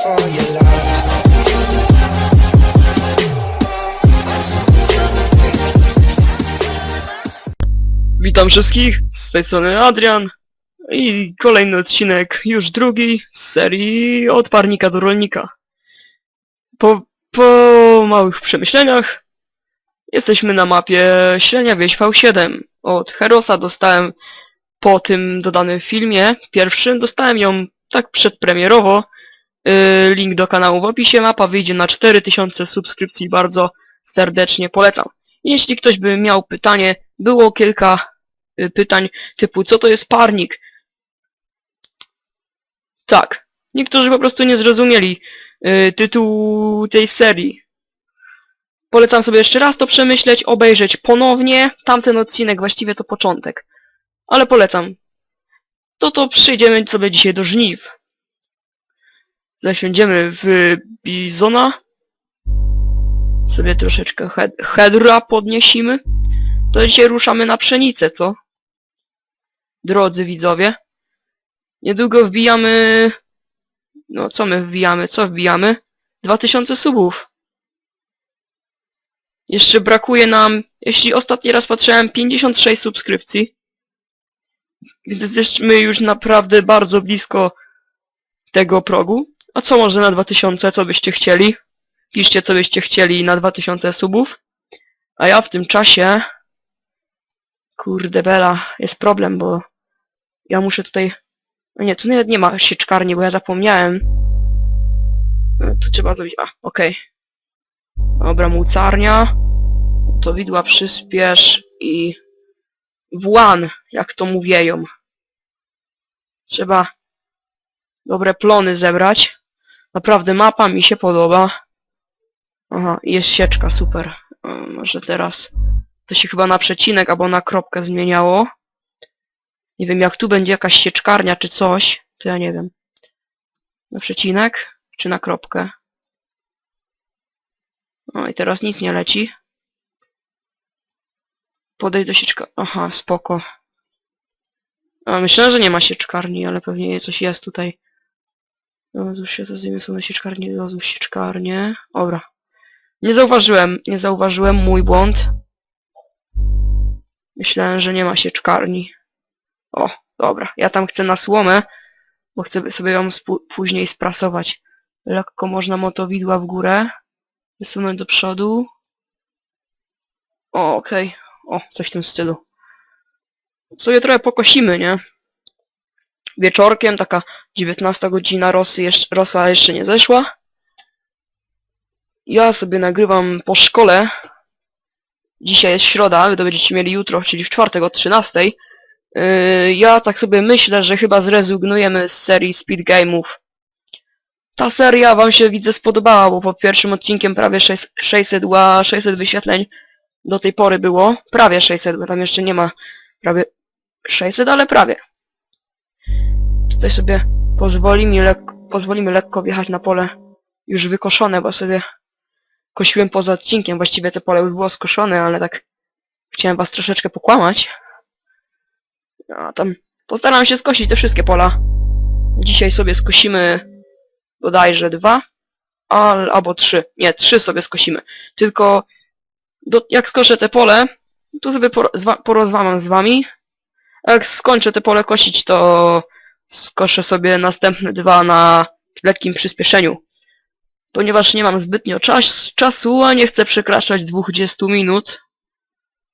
for your love. Witam wszystkich, z tej strony Adrian i kolejny odcinek, już drugi z serii Od parnika do rolnika. Po, po małych przemyśleniach jesteśmy na mapie Średnia Wieś V7. Od Herosa dostałem po tym dodanym filmie pierwszym, dostałem ją tak przedpremierowo. Yy, link do kanału w opisie, mapa wyjdzie na 4000 subskrypcji, bardzo serdecznie polecam. Jeśli ktoś by miał pytanie, było kilka y, pytań typu co to jest parnik? Tak, niektórzy po prostu nie zrozumieli y, tytułu tej serii. Polecam sobie jeszcze raz to przemyśleć, obejrzeć ponownie. Tamten odcinek właściwie to początek. Ale polecam. To to przejdziemy sobie dzisiaj do żniw. Zasiądziemy w Bizona. Sobie troszeczkę head headra podniesimy. To dzisiaj ruszamy na pszenicę, co? Drodzy widzowie. Niedługo wbijamy... No co my wbijamy? Co wbijamy? 2000 subów. Jeszcze brakuje nam, jeśli ostatni raz patrzyłem, 56 subskrypcji. Więc jesteśmy już naprawdę bardzo blisko tego progu. A co może na 2000? Co byście chcieli? Piszcie co byście chcieli na 2000 subów. A ja w tym czasie... Kurde bela, jest problem, bo ja muszę tutaj... No nie, tu nawet nie ma sieczkarni, bo ja zapomniałem. E, Tu trzeba zrobić... A, okej. Dobra, mucarnia. To widła przyspiesz i... Włan, jak to mówieją. Trzeba dobre plony zebrać. Naprawdę mapa mi się podoba. Aha, jest sieczka, super. Może teraz to się chyba na przecinek albo na kropkę zmieniało. Nie wiem, jak tu będzie jakaś sieczkarnia czy coś, to ja nie wiem. Na przecinek czy na kropkę? O, i teraz nic nie leci. Podejdź do sieczka... Aha, spoko. A, myślałem, że nie ma sieczkarni, ale pewnie coś jest tutaj. Rozłóż się, to zdejmę sobie sieczkarnię, rozłóż sieczkarnię. Dobra. Nie zauważyłem, nie zauważyłem, mój błąd. Myślałem, że nie ma sieczkarni. O, dobra, ja tam chcę na słomę, bo chcę sobie ją później sprasować. Lekko można motowidła w górę. Wysunąć do przodu. O, okej. O, coś w tym stylu. Sobie trochę pokosimy, nie? Wieczorkiem, taka 19 godzina rosy jeszcze, rosa jeszcze nie zeszła. Ja sobie nagrywam po szkole. Dzisiaj jest środa, wy to będziecie mieli jutro, czyli w czwartek o 13. Yy, ja tak sobie myślę, że chyba zrezygnujemy z serii Speed Game'ów. Ta seria wam się widzę spodobała, bo po pierwszym odcinkiem prawie 600, 600, ła- 600 wyświetleń do tej pory było. Prawie 600, bo tam jeszcze nie ma prawie 600, ale prawie. Tutaj sobie pozwoli mi lekko, pozwolimy lekko wjechać na pole już wykoszone, bo sobie kosiłem poza odcinkiem. Właściwie to pole już było skoszone, ale tak chciałem was troszeczkę pokłamać. A tam postaram się skosić te wszystkie pola. Dzisiaj sobie skosimy bodajże dwa, al, albo trzy. Nie, trzy sobie skosimy. Tylko do, jak skoszę te pole, to sobie por, zwa, porozmawiam z wami. Jak skończę te pole kosić, to skoszę sobie następne dwa na lekkim przyspieszeniu. Ponieważ nie mam zbytnio czas, czasu, a nie chcę przekraczać 20 minut.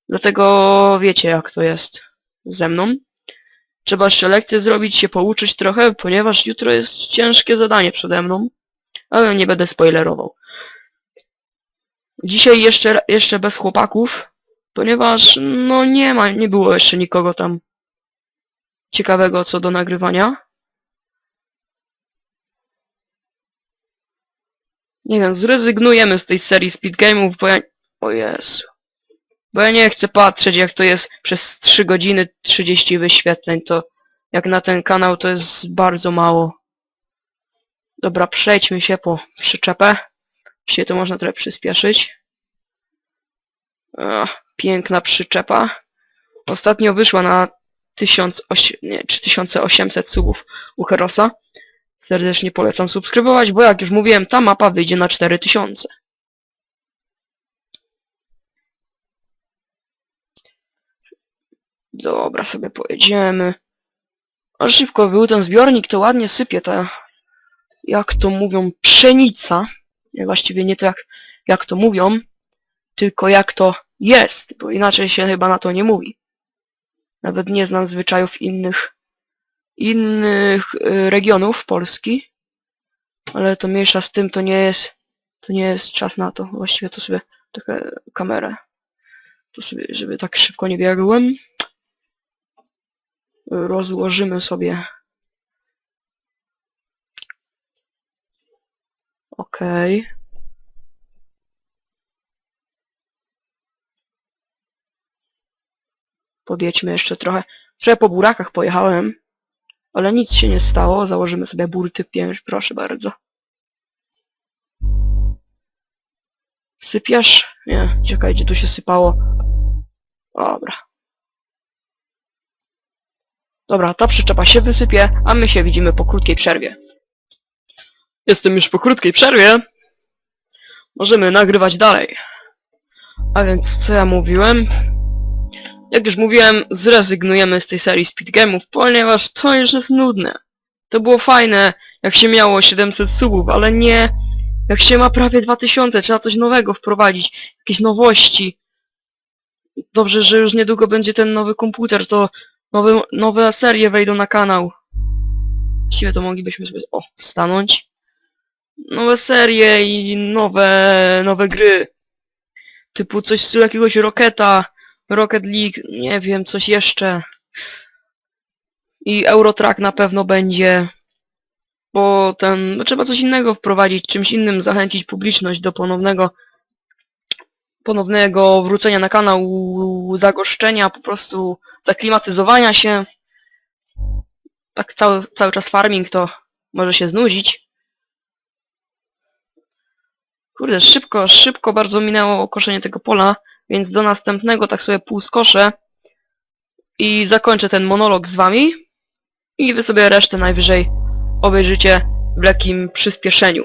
Dlatego wiecie jak to jest ze mną. Trzeba jeszcze lekcję zrobić, się pouczyć trochę, ponieważ jutro jest ciężkie zadanie przede mną. Ale nie będę spoilerował. Dzisiaj jeszcze, jeszcze bez chłopaków, ponieważ no nie ma, nie było jeszcze nikogo tam ciekawego co do nagrywania. Nie wiem, zrezygnujemy z tej serii Speed Game'ów, bo ja... O Jezu. Bo ja nie chcę patrzeć jak to jest przez 3 godziny 30 wyświetleń, to jak na ten kanał to jest bardzo mało. Dobra, przejdźmy się po przyczepę. Dzisiaj to można trochę przyspieszyć. Ach, piękna przyczepa. Ostatnio wyszła na 1800, nie, czy 1800 subów u Herosa. serdecznie polecam subskrybować, bo jak już mówiłem, ta mapa wyjdzie na 4000. Dobra, sobie pojedziemy. A szybko był ten zbiornik, to ładnie sypie ta, jak to mówią, pszenica. Nie, właściwie nie to jak, jak to mówią, tylko jak to jest, bo inaczej się chyba na to nie mówi. Nawet nie znam zwyczajów innych innych y, regionów Polski. Ale to mniejsza z tym, to nie jest to nie jest czas na to. Właściwie to sobie trochę kamerę. To sobie, żeby tak szybko nie biegłem. Rozłożymy sobie. Okej. Podjedźmy jeszcze trochę. Trochę po burakach pojechałem. Ale nic się nie stało. Założymy sobie burty 5, proszę bardzo. Sypiesz? Nie, czekaj, gdzie tu się sypało. Dobra. Dobra, ta przyczepa się wysypie, a my się widzimy po krótkiej przerwie. Jestem już po krótkiej przerwie. Możemy nagrywać dalej. A więc co ja mówiłem? Jak już mówiłem, zrezygnujemy z tej serii Speed Game'ów, ponieważ to już jest nudne. To było fajne, jak się miało 700 subów, ale nie jak się ma prawie 2000, trzeba coś nowego wprowadzić, jakieś nowości. Dobrze, że już niedługo będzie ten nowy komputer, to nowe, nowe serie wejdą na kanał. Właściwie to moglibyśmy sobie, o, stanąć. Nowe serie i nowe, nowe gry. Typu coś z jakiegoś Rocketa, Rocket League, nie wiem, coś jeszcze. I Eurotrack na pewno będzie. Bo ten, no trzeba coś innego wprowadzić, czymś innym zachęcić publiczność do ponownego ponownego wrócenia na kanał, zagoszczenia, po prostu zaklimatyzowania się. Tak cały, cały czas farming to może się znudzić. Kurde, szybko, szybko bardzo minęło koszenie tego pola, więc do następnego tak sobie pół skoszę i zakończę ten monolog z wami i wy sobie resztę najwyżej obejrzycie w lekkim przyspieszeniu.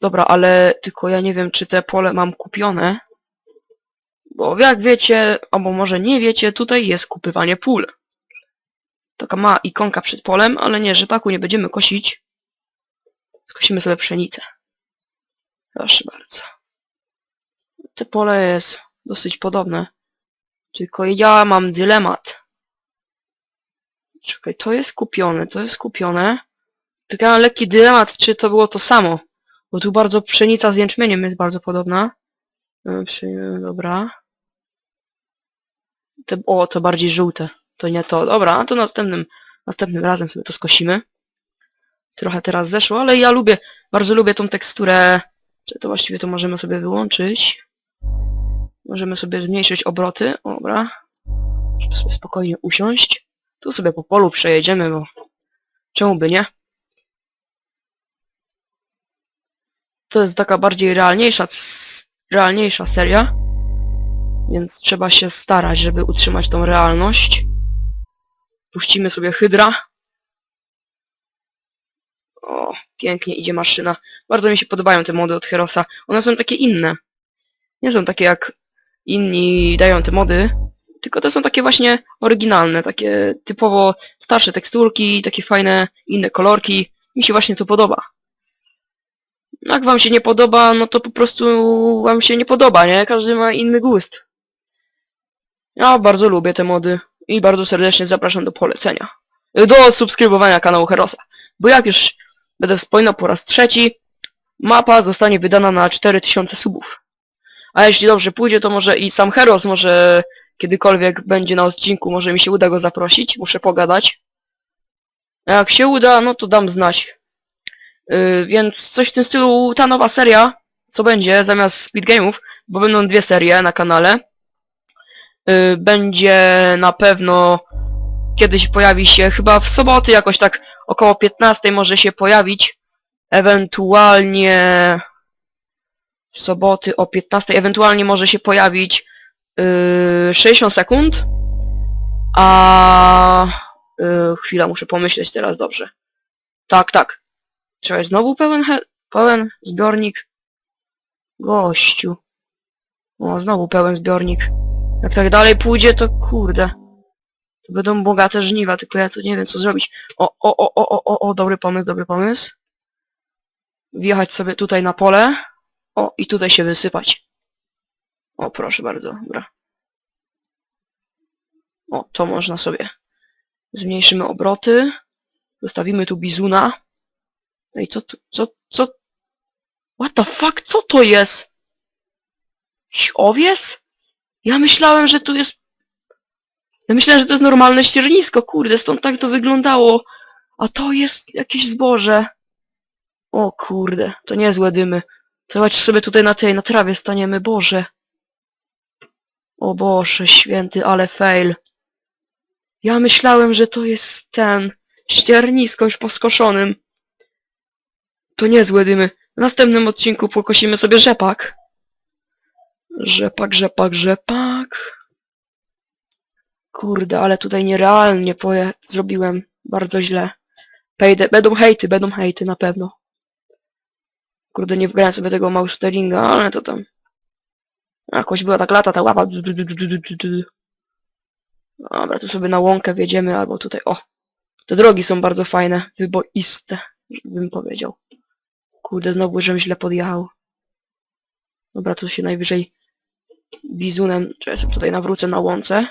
Dobra, ale tylko ja nie wiem, czy te pole mam kupione. Bo jak wiecie, albo może nie wiecie, tutaj jest kupywanie pól. Taka ma ikonka przed polem, ale nie, rzepaku nie będziemy kosić. Skosimy sobie pszenicę. Proszę bardzo. Te pole jest dosyć podobne. Tylko ja mam dylemat. Czekaj, to jest kupione, to jest kupione. Tylko ja mam lekki dylemat, czy to było to samo. Bo tu bardzo pszenica z jęczmieniem jest bardzo podobna. E, dobra. Te, o, to bardziej żółte. To nie to. Dobra, a to następnym, następnym razem sobie to skosimy. Trochę teraz zeszło, ale ja lubię, bardzo lubię tą teksturę. Czy to właściwie to możemy sobie wyłączyć. Możemy sobie zmniejszyć obroty. Dobra. Żeby sobie spokojnie usiąść. Tu sobie po polu przejedziemy, bo czemu by nie? To jest taka bardziej realniejsza, realniejsza seria. Więc trzeba się starać, żeby utrzymać tą realność. Puścimy sobie hydra. O, pięknie idzie maszyna. Bardzo mi się podobają te mody od Herosa. One są takie inne. Nie są takie jak inni dają te mody, tylko te są takie właśnie oryginalne, takie typowo starsze teksturki, takie fajne inne kolorki. Mi się właśnie to podoba. Jak wam się nie podoba, no to po prostu wam się nie podoba, nie? Każdy ma inny gust. Ja bardzo lubię te mody i bardzo serdecznie zapraszam do polecenia. Do subskrybowania kanału Herosa. Bo jak już będę wspominał po raz trzeci, mapa zostanie wydana na 4000 subów. A jeśli dobrze pójdzie, to może i sam Heros może kiedykolwiek będzie na odcinku, może mi się uda go zaprosić, muszę pogadać. A jak się uda, no to dam znać. Yy, więc coś w tym stylu, ta nowa seria, co będzie zamiast Speed Game'ów, bo będą dwie serie na kanale. Yy, będzie na pewno kiedyś pojawi się, chyba w soboty jakoś tak około 15 może się pojawić. Ewentualnie soboty o 15, ewentualnie może się pojawić yy, 60 sekund. A yy, chwila, muszę pomyśleć teraz dobrze. Tak, tak. Czekaj, znowu pełen, pełen zbiornik. Gościu. O, znowu pełen zbiornik. Jak tak dalej pójdzie, to kurde. To będą bogate żniwa, tylko ja tu nie wiem co zrobić. O, o, o, o, o, o, dobry pomysł, dobry pomysł. Wjechać sobie tutaj na pole. O, i tutaj się wysypać. O, proszę bardzo, dobra. O, to można sobie. Zmniejszymy obroty. Zostawimy tu bizuna. No i co tu, co, co? What the fuck, co to jest? Owiec? Ja myślałem, że tu jest... Ja myślałem, że to jest normalne ściernisko, kurde, stąd tak to wyglądało. A to jest jakieś zboże. O kurde, to niezłe dymy. Zobacz sobie tutaj na tej, na trawie staniemy, Boże. O Boże, święty, ale fail. Ja myślałem, że to jest ten ściernisko już po skoszonym. To niezłe dymy. W następnym odcinku pokosimy sobie rzepak. Rzepak, rzepak, rzepak. Kurde, ale tutaj nierealnie poje zrobiłem. Bardzo źle. Pejdę. Będą hejty, będą hejty na pewno. Kurde, nie wybrałem sobie tego mausteringa, ale to tam... Jakoś była tak lata ta łapa. Dobra, tu sobie na łąkę wjedziemy, albo tutaj, o. Te drogi są bardzo fajne, wyboiste, bym powiedział. Kurde, znowu żem źle podjechał. Dobra, tu się najwyżej bizunem, czy ja sobie tutaj nawrócę na łące.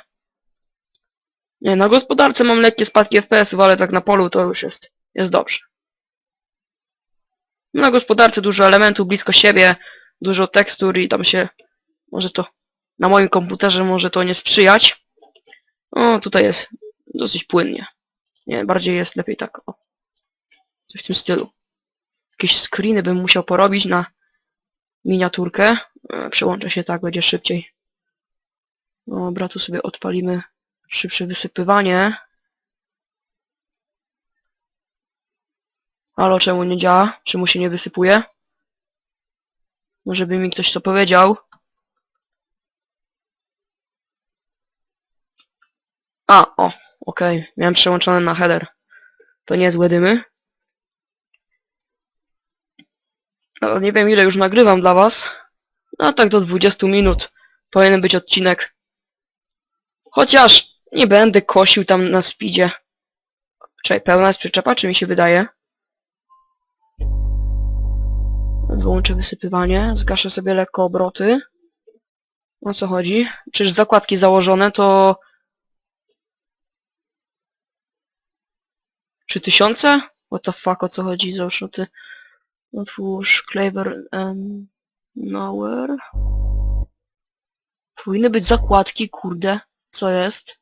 Nie, na gospodarce mam lekkie spadki FPS-ów, ale tak na polu to już jest, jest dobrze. Na gospodarce dużo elementów blisko siebie, dużo tekstur i tam się, może to, na moim komputerze może to nie sprzyjać. O, tutaj jest dosyć płynnie. Nie, bardziej jest lepiej tak, o. Coś w tym stylu. Jakieś screeny bym musiał porobić na miniaturkę. E, Przełączę się tak, będzie szybciej. Dobra, tu sobie odpalimy szybsze wysypywanie. Halo, czemu nie działa? Czemu się nie wysypuje? Może by mi ktoś to powiedział. A, o, okej. Miałem przełączone na header. To niezłe dymy. No, nie wiem ile już nagrywam dla was. No tak do 20 minut powinien być odcinek. Chociaż nie będę kosił tam na speedzie. Czekaj, pełna jest przyczepa, czy mi się wydaje? Odłączę wysypywanie, zgaszę sobie lekko obroty. O co chodzi? Przecież zakładki założone to... 3000? What the fuck, o co chodzi? Załóż ty. Otwórz Clever and Nowhere. Powinny być zakładki, kurde. Co jest?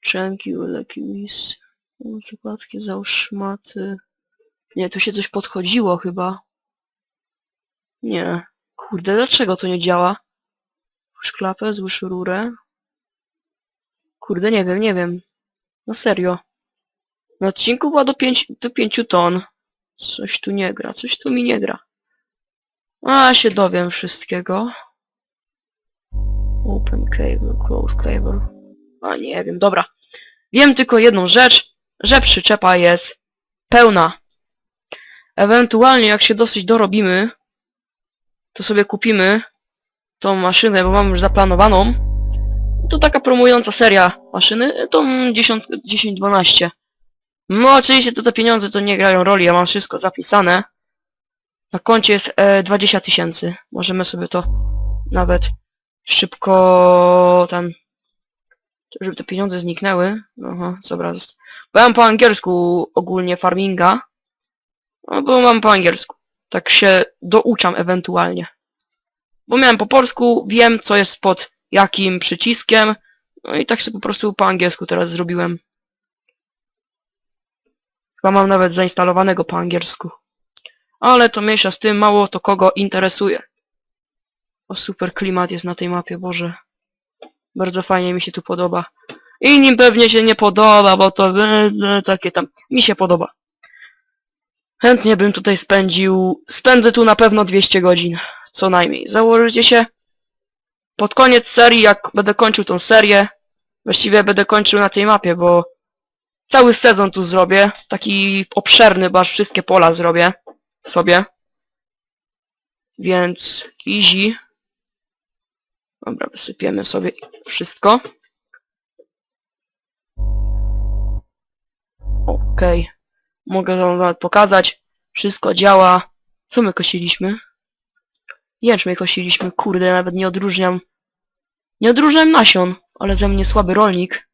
Czemki, Lekiwis. Zakładki, załóż. Nie, tu się coś podchodziło chyba. Nie. Kurde, dlaczego to nie działa? Otwórz klapę, złóż rurę. Kurde, nie wiem, nie wiem. No serio. Na odcinku była do 5, do 5 ton. Coś tu nie gra, coś tu mi nie gra. A, się dowiem wszystkiego. Open cable, close cable. A, nie wiem, dobra. Wiem tylko jedną rzecz, że przyczepa jest pełna. Ewentualnie jak się dosyć dorobimy, to sobie kupimy tą maszynę, bo mam już zaplanowaną. To taka promująca seria maszyny, tą 10-12. No oczywiście to te pieniądze to nie grają roli, ja mam wszystko zapisane. Na koncie jest e, 20 tysięcy. Możemy sobie to nawet szybko tam... Żeby te pieniądze zniknęły. Aha, dobra. Bo ja mam po angielsku ogólnie farminga. No bo mam po angielsku. Tak się douczam ewentualnie. Bo miałem po polsku, wiem co jest pod jakim przyciskiem. No i tak sobie po prostu po angielsku teraz zrobiłem. Chyba mam nawet zainstalowanego po angielsku. Ale to mniejsza z tym, mało to kogo interesuje. O, super klimat jest na tej mapie, Boże. Bardzo fajnie mi się tu podoba. Innym pewnie się nie podoba, bo to e, e, takie tam. Mi się podoba. Chętnie bym tutaj spędził... Spędzę tu na pewno 200 godzin. Co najmniej. Założycie się? Pod koniec serii, jak będę kończył tą serię, właściwie będę kończył na tej mapie, bo cały sezon tu zrobię. Taki obszerny, bo aż wszystkie pola zrobię sobie. Więc easy. Dobra, wysypiemy sobie wszystko. Okej. Mogę wam nawet pokazać. Wszystko działa. Co my kosiliśmy? Jęczmień kosiliśmy. Kurde, nawet nie odróżniam. Nie odróżniam nasion, ale ze mnie słaby rolnik.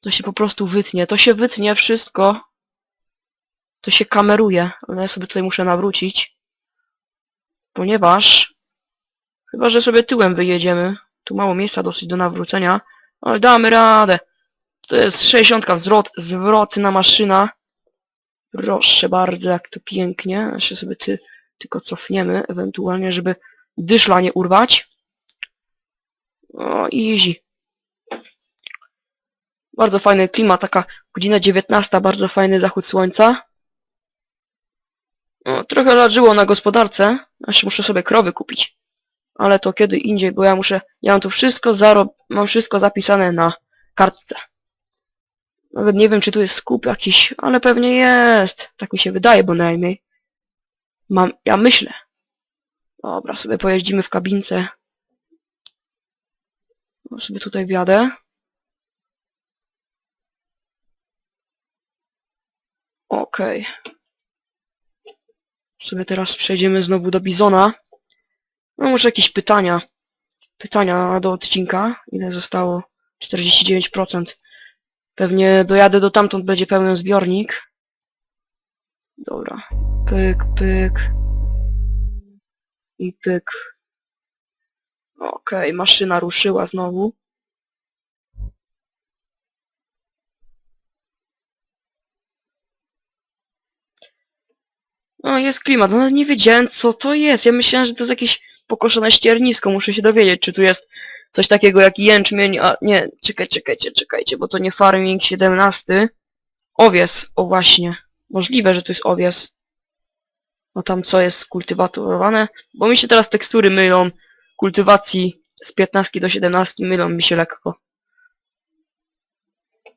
To się po prostu wytnie. To się wytnie wszystko. To się kameruje, ale ja sobie tutaj muszę nawrócić. Ponieważ... Chyba, że sobie tyłem wyjedziemy. Tu mało miejsca dosyć do nawrócenia. Ale damy radę. To jest 60 wzrot, zwrotna maszyna. Proszę bardzo, jak to pięknie. Jeszcze sobie ty, tylko cofniemy, ewentualnie, żeby dyszla nie urwać. O, easy. Bardzo fajny klimat, taka godzina 19, bardzo fajny zachód słońca. Trochę leżyło na gospodarce, jeszcze muszę sobie krowy kupić. Ale to kiedy indziej, bo ja muszę, ja mam tu wszystko zarob, mam wszystko zapisane na kartce. Nawet nie wiem, czy tu jest skup jakiś, ale pewnie jest. Tak mi się wydaje, bo najmniej. Mam, ja myślę. Dobra, sobie pojeździmy w kabince. No, sobie tutaj wjadę. Okej. Sobie teraz przejdziemy znowu do Bizona. No może jakieś pytania. Pytania do odcinka. Ile zostało? 49%. Pewnie dojadę do tamtąd, będzie pełen zbiornik. Dobra. Pyk, pyk. I pyk. Okej, maszyna ruszyła znowu. No, jest klimat. No, nie wiedziałem, co to jest. Ja myślałem, że to jest jakieś pokoszone ściernisko. Muszę się dowiedzieć, czy tu jest coś takiego jak jęczmień, a nie, czekaj, czekajcie, czekajcie, bo to nie farming 17. Owies, o właśnie. Możliwe, że to jest owies. No tam co jest kultywatorowane, bo mi się teraz tekstury mylą. Kultywacji z 15 do 17 mylą mi się lekko.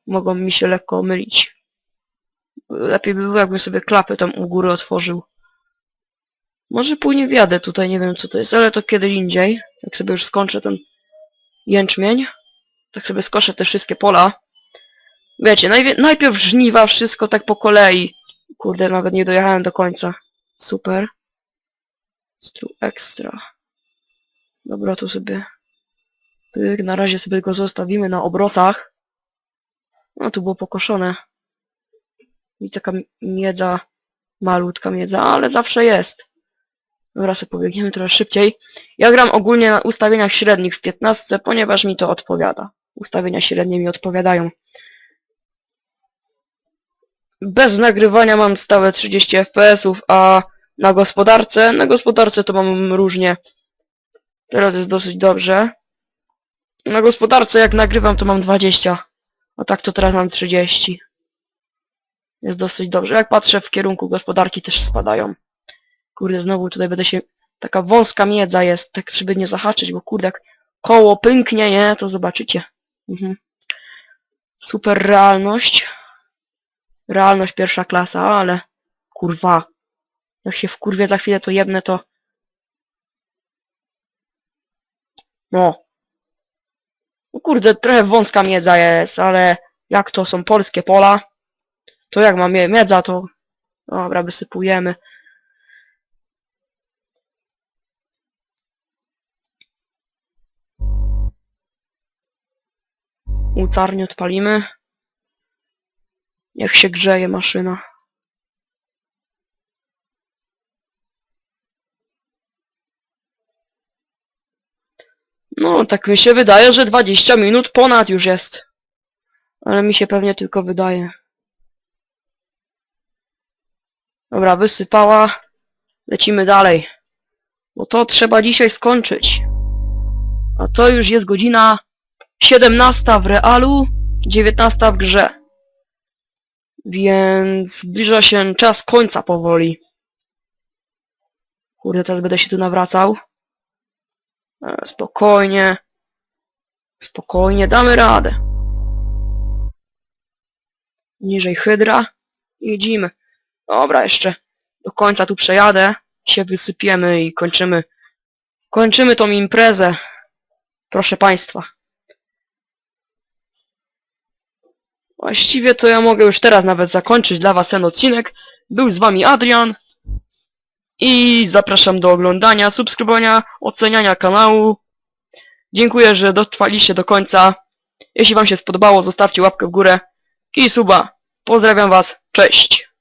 Mogą mi się lekko mylić. Lepiej by było, jakbym sobie klapę tam u góry otworzył. Może później wjadę tutaj, nie wiem co to jest, ale to kiedy indziej. Jak sobie już skończę ten jęczmień. Tak sobie skoszę te wszystkie pola. Wiecie, najpierw żniwa, wszystko tak po kolei. Kurde, nawet nie dojechałem do końca. Super. Stru ekstra. Dobra, tu sobie... Pyk, na razie sobie go zostawimy na obrotach. No, tu było pokoszone. I taka miedza, malutka miedza, ale zawsze jest. Dobra, sobie pobiegniemy trochę szybciej. Ja gram ogólnie na ustawieniach średnich w 15, ponieważ mi to odpowiada. Ustawienia średnie mi odpowiadają. Bez nagrywania mam stałe 30 fps, a na gospodarce, na gospodarce to mam różnie. Teraz jest dosyć dobrze. Na gospodarce jak nagrywam to mam 20, a tak to teraz mam 30. Jest dosyć dobrze. Jak patrzę w kierunku gospodarki też spadają. Kurde, znowu tutaj będę się... Taka wąska miedza jest, tak żeby nie zahaczyć, bo kurde, jak koło pęknie, nie, to zobaczycie. Mhm. Super realność. Realność pierwsza klasa, ale... Kurwa. Jak się w kurwie za chwilę to jebnę, to... No. No kurde, trochę wąska miedza jest, ale... Jak to są polskie pola? To jak mam mie- miedza, to... Dobra, wysypujemy. Łucarnię odpalimy. Niech się grzeje maszyna. No, tak mi się wydaje, że 20 minut ponad już jest. Ale mi się pewnie tylko wydaje. Dobra, wysypała. Lecimy dalej. Bo to trzeba dzisiaj skończyć. A to już jest godzina 17 w realu, 19 w grze. Więc zbliża się czas końca powoli. Kurde, teraz będę się tu nawracał. E, Spokojnie. Spokojnie, damy radę. Niżej hydra. Jedziemy. Dobra, jeszcze do końca tu przejadę. Się wysypiemy i kończymy. Kończymy tą imprezę. Proszę Państwa. Właściwie to ja mogę już teraz nawet zakończyć dla Was ten odcinek. Był z Wami Adrian. I zapraszam do oglądania, subskrybowania, oceniania kanału. Dziękuję, że dotrwaliście do końca. Jeśli Wam się spodobało, zostawcie łapkę w górę i suba. Pozdrawiam Was, cześć!